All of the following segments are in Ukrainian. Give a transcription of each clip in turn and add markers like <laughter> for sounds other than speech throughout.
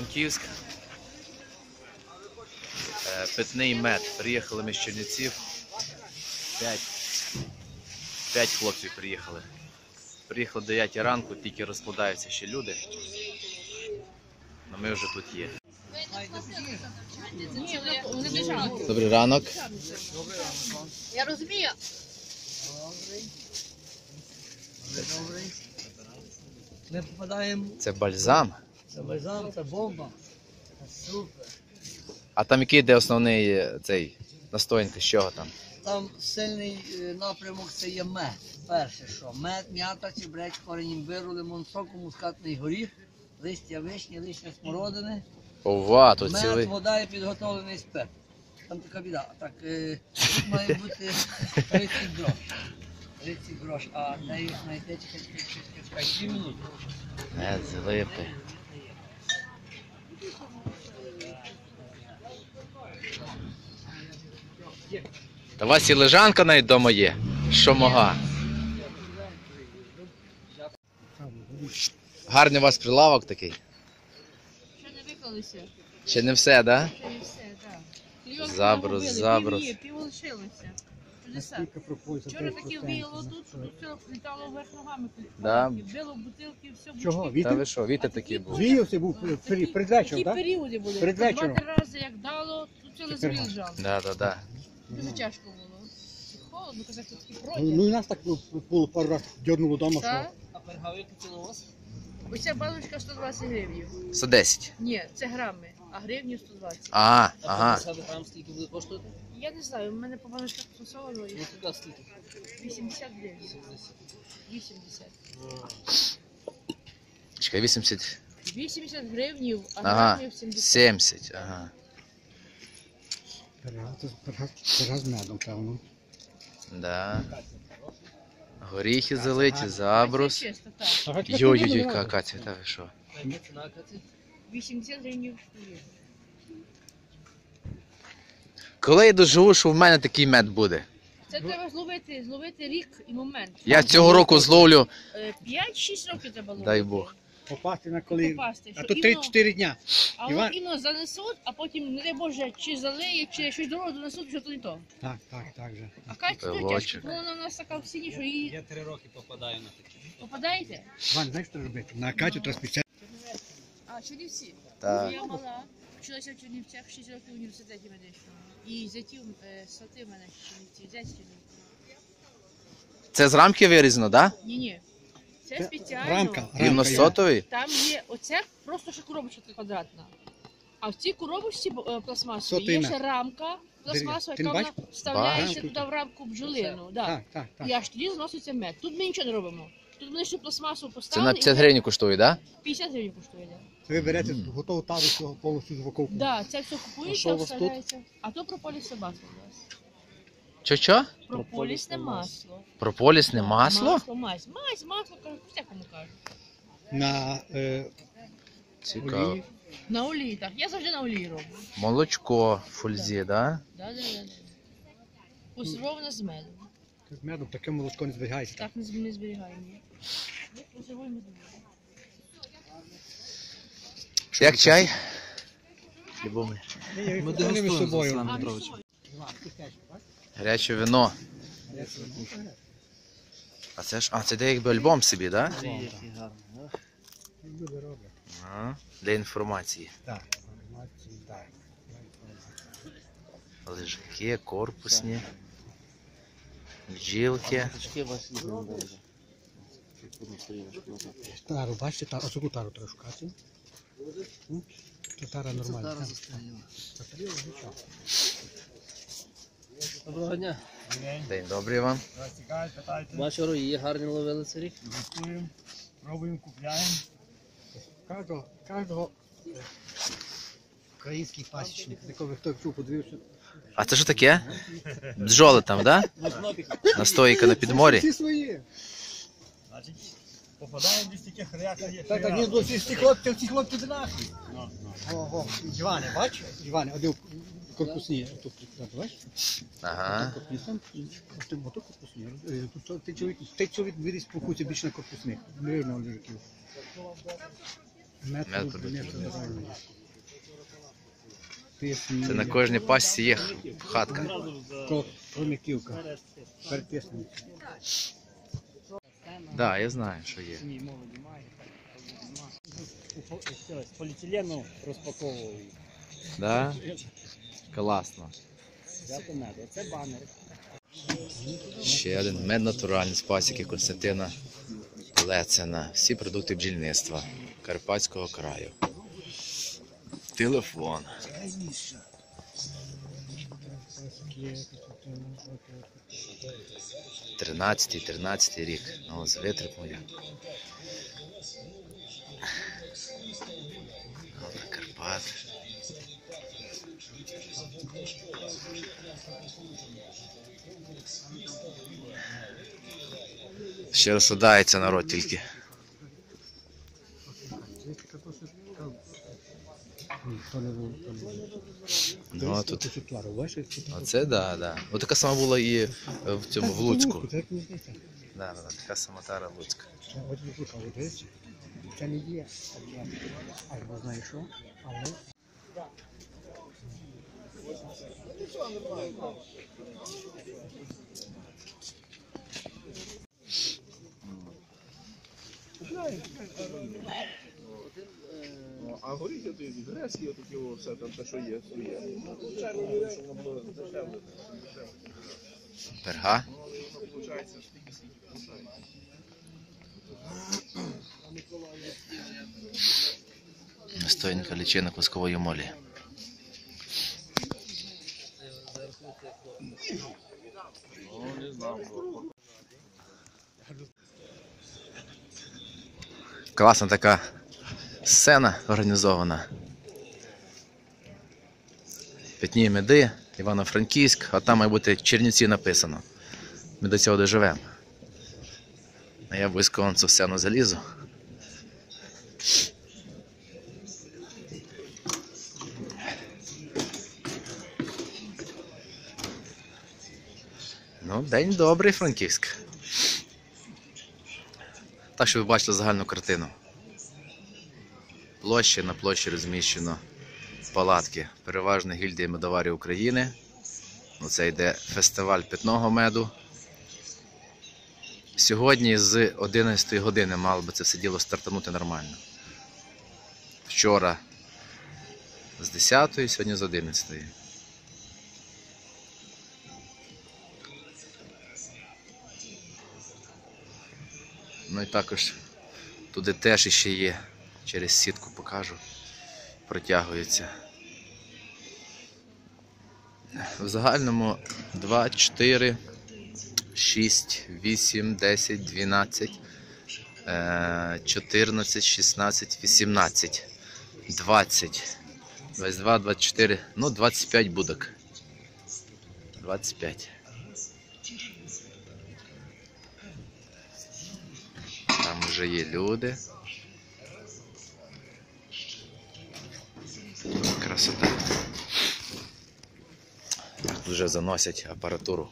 Івано-Франківськ. Е, Питний мед. Приїхали ми з Чернівців. П'ять. П'ять хлопців приїхали. Приїхали 9 ранку, тільки розкладаються ще люди. Але ми вже тут є. Добрий ранок. Я розумію. Ми попадаємо Це бальзам. За бальзам, це бомба. Це Супер. А там який йде основний е, цей настоянка, з чого там? Там сильний е, напрямок це є мед. Перше, що мед, м'ята, чебрець, корінь імбиру, лимон соку, мускатний горіх, листя вишні, листя смородини, Ова, тут мед, цілий. вода і підготовлений спирт. Там така біда. Так, е, тут має бути 30 грош. 30 грош, а де їх знайти, чекай, чекай, чекай, чекай, 2 минути. Мед з липи. Та у вас і лежанка навіть вдома є. Що мога. Гарний у вас прилавок такий. Ще не виклалися. Ще не все, да? Ще не все, так. Клійонку Заброс, нагубили, заброс. Пів є, пів лишилося. Чудеса. Вчора таке віяло тут, що тут все літало вверх ногами. Да. Біло бутилки, все Чого? бучки. Та ви що, вітер такий був. Звіявся був перед, вечором, Такі так? періоди були. Перед вечором. Два-три рази як дало, тут землі лежало. Да, да, да. Дуже тяжко було. І холодно, казав, тут такий Ну, протяг. ну і нас так було пару разів дьорнуло вдома, Так? А у вас? Оця баночка 120 гривень. 110. Ні, це грами, а гривні 120. А, А ага. 50 грам скільки буде коштувати? Я не знаю, у мене по баночках фасовано Ну туди скільки? 80 гривень. 80. Чекай, 80. 80 гривнів, а Ага. грамів 70. 70. Ага. Пирога, це пирога, пирога з медом, певно. Да. Горіхи залиті, забрус. Йой-йой, яка Катя, та ви що? Яка ціна Каті? 80 гривень. Коли я доживу, що в мене такий мед буде? Це треба зловити, зловити рік і момент. Я цього року зловлю, Е, 5-6 років треба ловити. дай Бог. Попасти на коли. Попасти, А що то іменно- 3-4 дня. А Іван- іменно занесуть, а потім, не дай Боже, чи залиє, чи щось дорого донесуть, що то не то. Так, так, так же. А Катя дуже Пилочок. тяжко, бо вона в нас така в сіні, що її Я три роки попадаю на такі. попадаєте. Іван, знаєш, що робити? На Катю треба спеціально. А, Чернівці. Так. Я мала, вчилася в Чернівцях 6 років в університеті медичному. І зятів, е, свати в мене в Чернівці, зять з Чернівців. Це з рамки вирізано, так? Ні, ні. Це Це спеціально. рамка. Рівносотовий? Там є оце просто ще коробочка квадратна. А в цій коробочці е, пластмасовій є ще рамка пластмасова, Ти яка вона вставляється туди в рамку бджолину. Да. Так, так, так. І аж тоді зноситься мед. Тут ми нічого не робимо. Тут вони ще пластмасу Це поставили. на 50 гривень коштує, так? 50 гривень коштує. Да. Це ви берете готову тару повністю з упаковку. Да, це все А що купується, у вас тут? вставляється. А то прополісне масло у нас. Що-що? Прополісне масло. Прополісне масло? Масло, мазь. Мазь, масло, кажуть, всякому кажуть. На е, Цікаво. олії. На олії, так. Я завжди на олії роблю. Молочко в фользі, так? Да, да, да, да. Консервоване з медом. З медом таке молочко не зберігається. Так не, з- не зберігаємо. Ми консервуємо з медом. Як чай? Любомий. Ми дегустуємо з між собою. Гаряче вино. А це ж. А, це де якби альбом собі, так? Ага. Для інформації. Так. Так. Лежаки, корпусні. Бджілки. Тару, бачите, тару, оцю тару треба шукати. Це тара нормальна. так. Це тарілка, нічого. Доброго дня. День добрий вам. Ваші рої гарні ловили цей рік. Готуємо, пробуємо, купляємо. Кожного, кожного український пасічник, з якого хто чув, подивився. А це що таке? Бджоли там, так? Настоїка на підморі. Всі свої. Значить, попадаємо десь таких реакцій, як Так, так, ні, до всі хлопці, всі хлопці до наші. Ого, Іване, бач? Іване, один корпусні, бачиш? Ага. Ти корпусні. Е, тут Ти чоловік, ти чоловік виріс по куті більше на корпусних, лежаків. Продуктивний. продуктивний. Пісні. Це на кожній пасті є хатка. Переписані. Да, я знаю, що є. Поліетилену розпаковував. Да? Класно. Це банер. Ще один мед натуральний з пасіки Константина Лецена. Всі продукти бджільництва Карпатського краю. Телефон. 13 13 рік. Ну, з витрипом. Добре, Карпат. Ще розсудається народ тільки. Ну, а тут. Оце да, да. От така сама була і е, в цьому в Луцьку. Да, да, така сама тара Луцька. От не слухав. Це не є. А я знаю що, але А горіхи то грецькі, отакі все там те, що є, було дешевле. Перга. Настойника лічинок воскової молі. Класна така сцена організована. П'ятні меди, Івано-Франківськ, а там має бути Чернівці написано. Ми до цього доживемо. А я обов'язково цю сцену залізу. День добрий, Франківськ. Так, щоб ви бачили загальну картину. Площі на площі розміщено палатки. Переважно гільдії медоварів України. Ну, Це йде фестиваль питного меду. Сьогодні з 11 години мало би це все діло стартанути нормально. Вчора з 10, сьогодні з 11. Ну і також туди теж іще є. Через сітку покажу. Протягується. В загальному 2, 4, 6, 8, 10, 12, е, 14, 16, 18, 20, 22, 24, ну 25 будок. 25. вже є люди. Красота. Тут вже заносять апаратуру.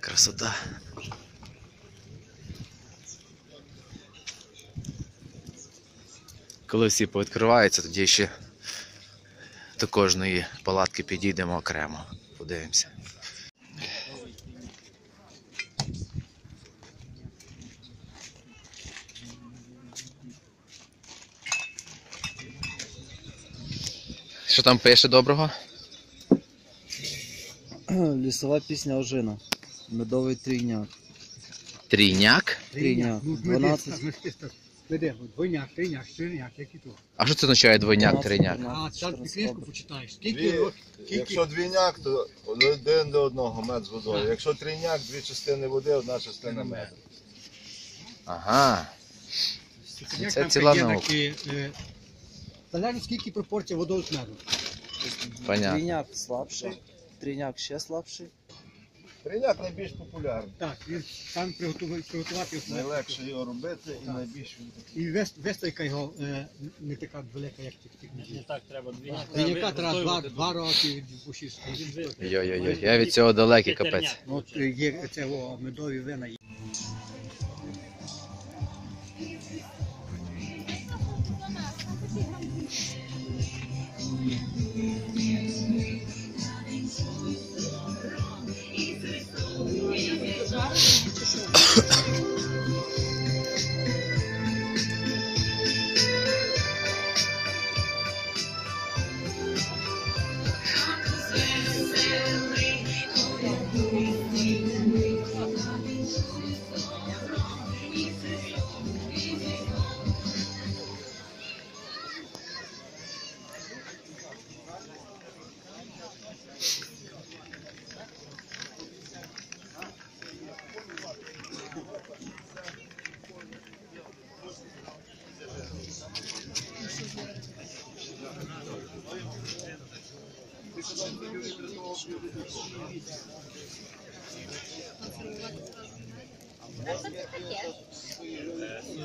Красота. Коли всі повідкриваються, тоді ще До кожної палатки підійдемо окремо. Подивимося. Що там пише доброго? <clears throat> Лісова пісня Ожина. Медовий трійняк. Трійняк? Трійняк. Ну, 12. Веде, двойняк, трійняк, чотирняк, як і то. А що це означає двойняк, трійняк? А там ти книжку почитаєш. Скільки Дві- років? Скільки? Якщо двійняк, то один до одного мед з водою. Якщо трійняк, дві частини води, одна частина меду. Ага. Це там ціла є наука. такі, е, Залежно скільки пропорцій водою з меду. Понятно. Трійняк слабший, трійняк ще слабший. Трійняк найбільш популярний. Так, він сам приготувати, приготувати його. Найлегше його робити і найбільш І вес- виставка його е, не така велика, як тих тих Не так треба дві. Трійняка треба два, два роки від буші. Йо-йо-йо, я від цього далекий капець. От е, є це о, медові вина.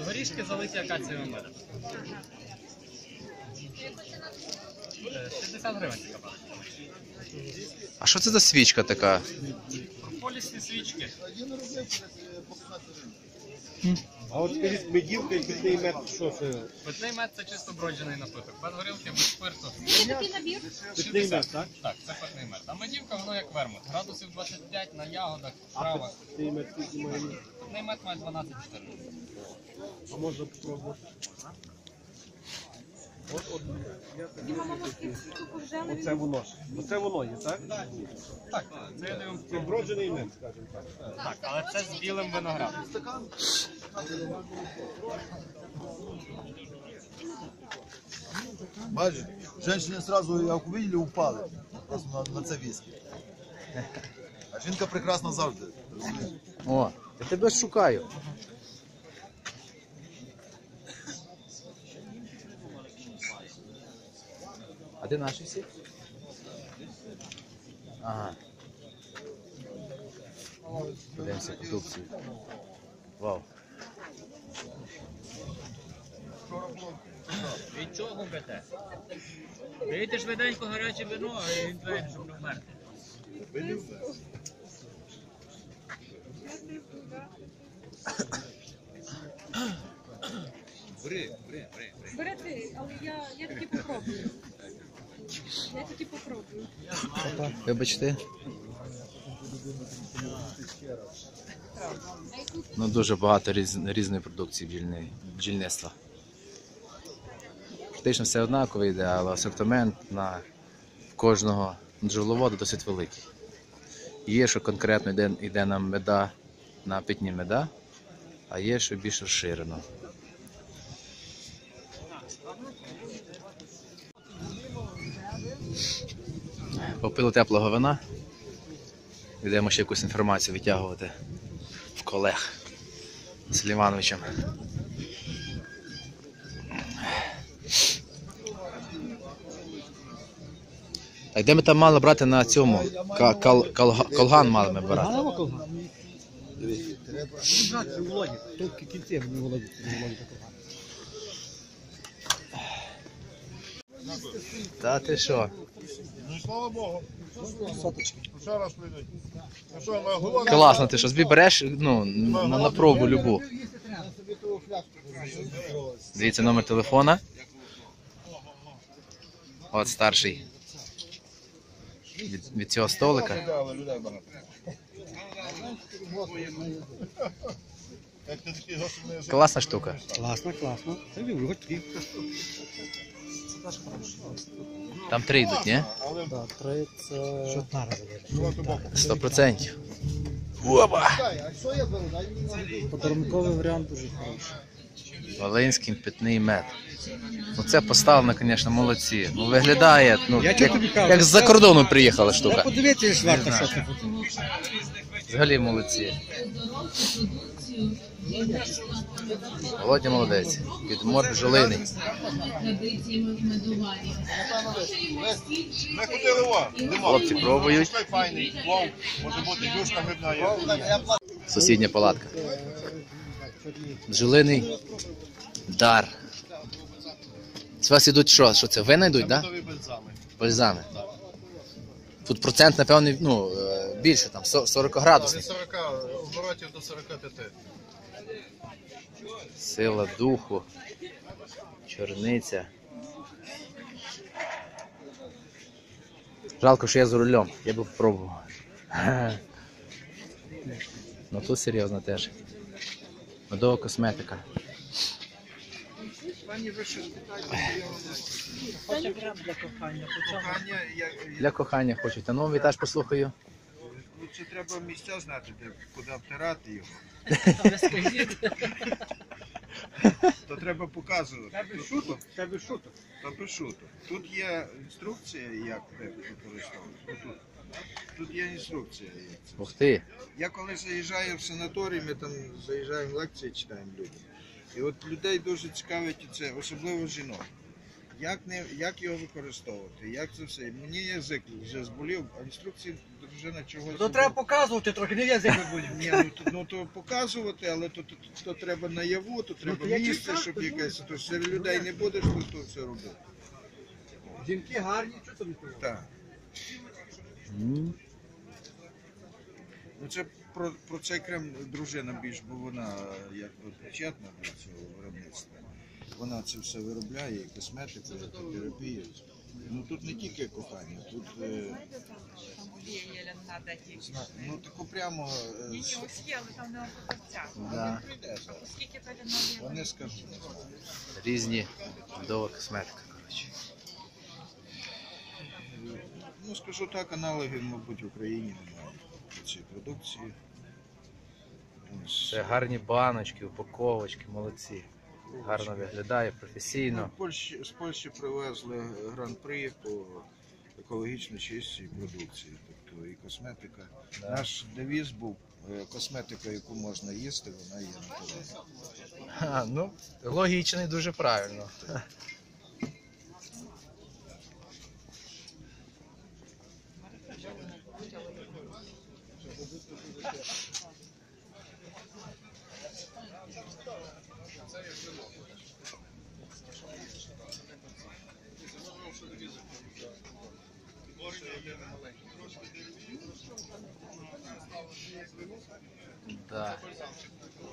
Горішки залиті акацієвим медом. Е, 60 гривень така пара. А що це за свічка така? Полісні свічки. А от скажіть, медівка і питний мед, що це? Питний мед це чисто броджений напиток. Без горілки, без спирту. Питний мед, так? Так, це питний мед. А медівка воно як вермут. Градусів 25 на ягодах, травах. Питний мед скільки має? Питний мед має 12-14. А можна попробувати? От, от, Оце воно ж. Оце воно є, так? Так, це броджений мед, скажімо так. Так, але це з білим виноградом. Бачиш, жінки одразу, як увидели, упали. Просто на, на це віскі. А жінка прекрасна завжди. розумієш? О, я тебе шукаю. А де наші всі? Ага. Подивимося продукцію. Вау. Від чого бете? Даєте швиденько гаряче вино, а він твоє, щоб не вмерти. Бери ти, але я, я таки попробую. Я таки попробую. Вибачте. Ну, дуже багато різ, різної продукції бджільної, бджільництва. Практично все однаково йде, але асортимент на кожного бджоловода досить великий. Є, що конкретно йде, йде на меда, на питні меда, а є, що більш розширено. Попили теплого вина. Йдемо ще якусь інформацію витягувати в колег з Івановичем. А де ми там мали брати на цьому? Ка- кал- калга- колган мали ми брати. Галава колга? Брат, у Володі. Тут кільці в Володі. Та ти що? Ну, слава Богу. Ще раз прийдуть. Ну що, на голова? Класно, ти що собі береш ну, на, на пробу любу. Дивіться номер телефона. От старший. Від, від цього столика. Класна штука. Класно, класно. Це люблю. Там три йдуть, ні? Так, три це. Сто процентів. Подарунковий варіант дуже хороший. Волинський питний мед. Ну це поставлено, звісно, молодці. Ну виглядає, ну, як, як з-за кордону приїхала штука. Подивіться, варто, що це буде. Взагалі молодці. Володя молодець. Підмор нема. Хлопці пробують. Сусідня палатка. Бджолиний дар. З вас ідуть що? Що це? Вина йдуть, так? Да? Бальзами. Тут процент, напевно, ну, е, більше, там, 40 градусів. Від 40 оборотів до 45. Сила духу, чорниця. Жалко, що я за рулем, я би спробував. Ну тут серйозно теж. Медова косметика. Кохання, як, Для кохання хочуть. А ну вітаж послухаю. лучше треба місця знати, де, куди втирати його. То треба показувати. Тебе шуток, тебе шуток. Та пишу то. Тут є інструкція, як використовувати. Тут, тут є інструкція. Як це. Ух ти. Я коли заїжджаю в санаторій, ми там заїжджаємо лекції, читаємо людям. І от людей дуже цікавить це, особливо жінок. Як, не, як його використовувати, як це все. Мені язик вже зболів, а інструкції дружина чогось. То треба показувати трохи, не язик болів. Ні, ну, то, ну то показувати, але то, то, то треба наяву, то треба то я місце, читав, щоб то якесь, то серед людей не будеш то, то все робити. Жінки гарні, що тобі сказати? Так. Ну це про, про цей крем дружина більш, бо вона якби причетна до цього виробництва. Вона це все виробляє, і косметику, і терапію. Ну тут не тільки кохання, тут е, ну таку прямо е, з- Да. прийде зараз. Вони скажуть. Різні медова косметика, коротше. Ну скажу так, аналогів, мабуть, в Україні немає цієї продукції. Це гарні баночки, упаковочки, молодці. Гарно виглядає, Ну, професійно. Польщі, з Польщі привезли гран-при по екологічно чистій продукції, тобто і косметика. Да. Наш девіз був е, косметика, яку можна їсти, вона є натуральна. Ну, логічно і дуже правильно. Да.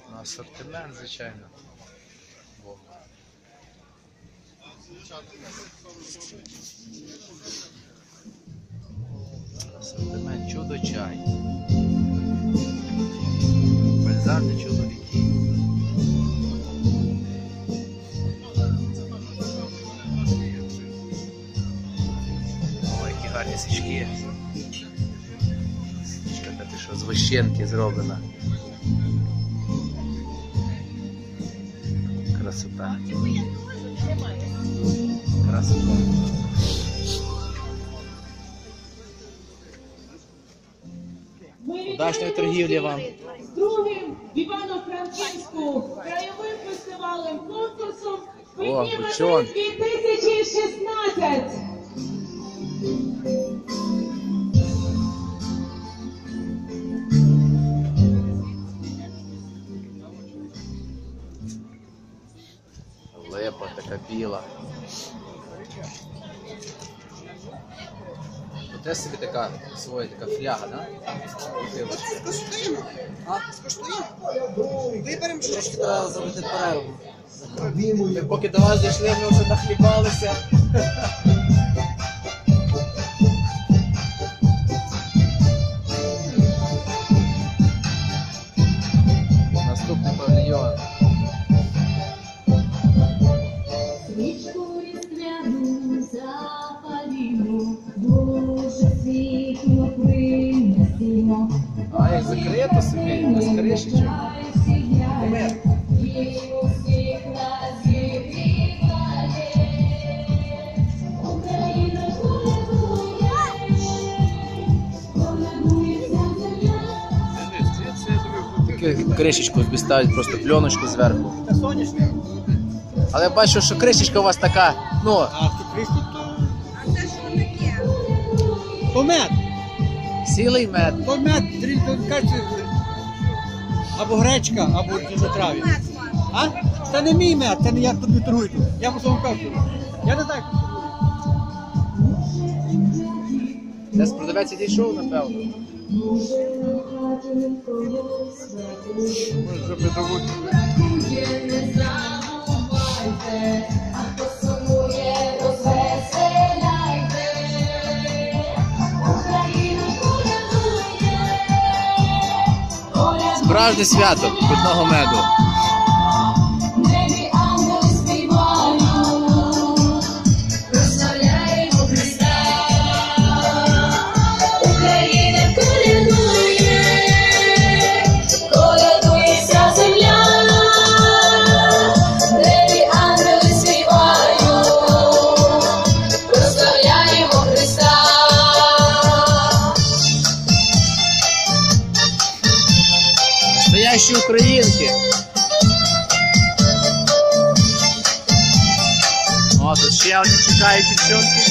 Ну, асортимент, звичайно. Бомба. Асортимент чудо чай. Бальзам для свічки. Свічка та ти що з вощенки зроблена. Красота. Красота. Удачної торгівлі вам. з другим в Івано-Франківську краєвим фестивалем конкурсом О, «Підніми бучон. 2016. Біла. Оце собі така своя така фляга, да? Бутилочка. Виберемо трошки треба зробити перерву. Ми поки до вас дійшли, ми вже нахлібалися. А як закрито собі, без кришечок. Момент. Кришечку ставлять просто пленочку зверху. Це сонячне. Але бачу, що кришечка у вас така, ну. А це кришечка? А це що таке? Помер. Цілий мед. То мед, дрінка або гречка, або діжотраві. А? Це не мій мед, це не як тобі не. Я просто вам кажу. Я не так. Десь продавець дійшов, напевно. Може, вже придавуть. справжнє свято питного меду. Zeichen schon